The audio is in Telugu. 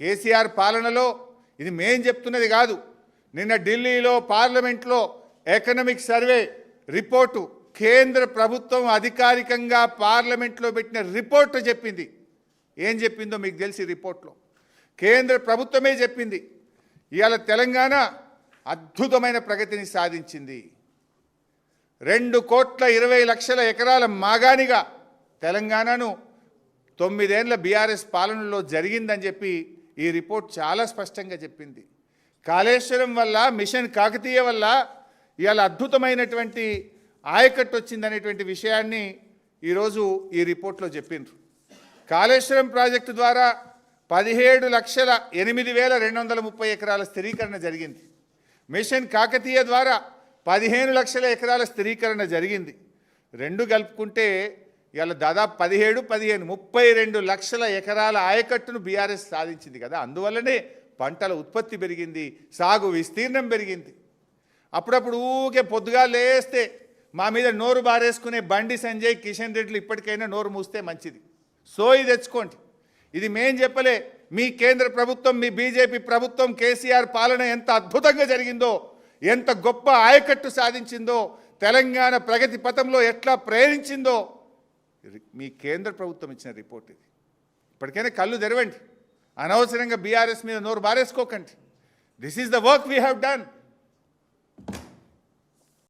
కేసీఆర్ పాలనలో ఇది మేం చెప్తున్నది కాదు. నిన్న ఢిల్లీలో పార్లమెంట్లో ఎకనమిక్ సర్వే రిపోర్టు కేంద్ర ప్రభుత్వం అధికారికంగా పార్లమెంట్లో పెట్టిన రిపోర్టు చెప్పింది. ఏం చెప్పిందో మీకు తెలిసి రిపోర్ట్లో? కేంద్ర ప్రభుత్వమే చెప్పింది. ఇవాళ తెలంగాణ అద్భుతమైన ప్రగతిని సాధించింది. రెండు కోట్ల ఇరవై లక్షల ఎకరాల మాగానిగా తెలంగాణను తొమ్మిదేళ్ళ బీఆర్ఎస్ పాలనలో జరిగిందని చెప్పి ఈ రిపోర్ట్ చాలా స్పష్టంగా చెప్పింది. కాళేశ్వరం వల్ల మిషన్ కాకతీయ వల్ల ఇవాళ అద్భుతమైనటువంటి ఆయకట్టు వచ్చిందనేటువంటి విషయాన్ని ఈరోజు ఈ రిపోర్ట్లో చెప్పిండ్రు. కాళేశ్వరం ప్రాజెక్టు ద్వారా పదిహేడు లక్షల ఎనిమిది వేల రెండు వందల ముప్పై ఎకరాల స్థిరీకరణ జరిగింది. మిషన్ కాకతీయ ద్వారా పదిహేను లక్షల ఎకరాల స్థిరీకరణ జరిగింది. రెండు కలుపుకుంటే ఇవాళ దాదాపు పదిహేడు పదిహేను ముప్పై రెండు లక్షల ఎకరాల ఆయకట్టును బీఆర్ఎస్ సాధించింది కదా. అందువల్లనే పంటల ఉత్పత్తి పెరిగింది సాగు విస్తీర్ణం పెరిగింది. అప్పుడప్పుడు ఊకే పొద్దుగా లేస్తే మా మీద నోరు బారేసుకునే బండి సంజయ్ కిషన్ రెడ్డిలు ఇప్పటికైనా నోరు మూస్తే మంచిది. సోయి తెచ్చుకోండి. ఇది మేం చెప్పలే మీ కేంద్ర ప్రభుత్వం మీ బీజేపీ ప్రభుత్వం కేసీఆర్ పాలన ఎంత అద్భుతంగా జరిగిందో ఎంత గొప్ప ఆయకట్టు సాధించిందో తెలంగాణ ప్రగతి పథంలో ఎట్లా ప్రేరించిందో మీ కేంద్ర ప్రభుత్వం ఇచ్చిన రిపోర్ట్ ఇది. ఇప్పటికైనా కళ్ళు తెరవండి. అనవసరంగా బీఆర్ఎస్ మీద నోరు బారేసుకోకండి. This is the work we have done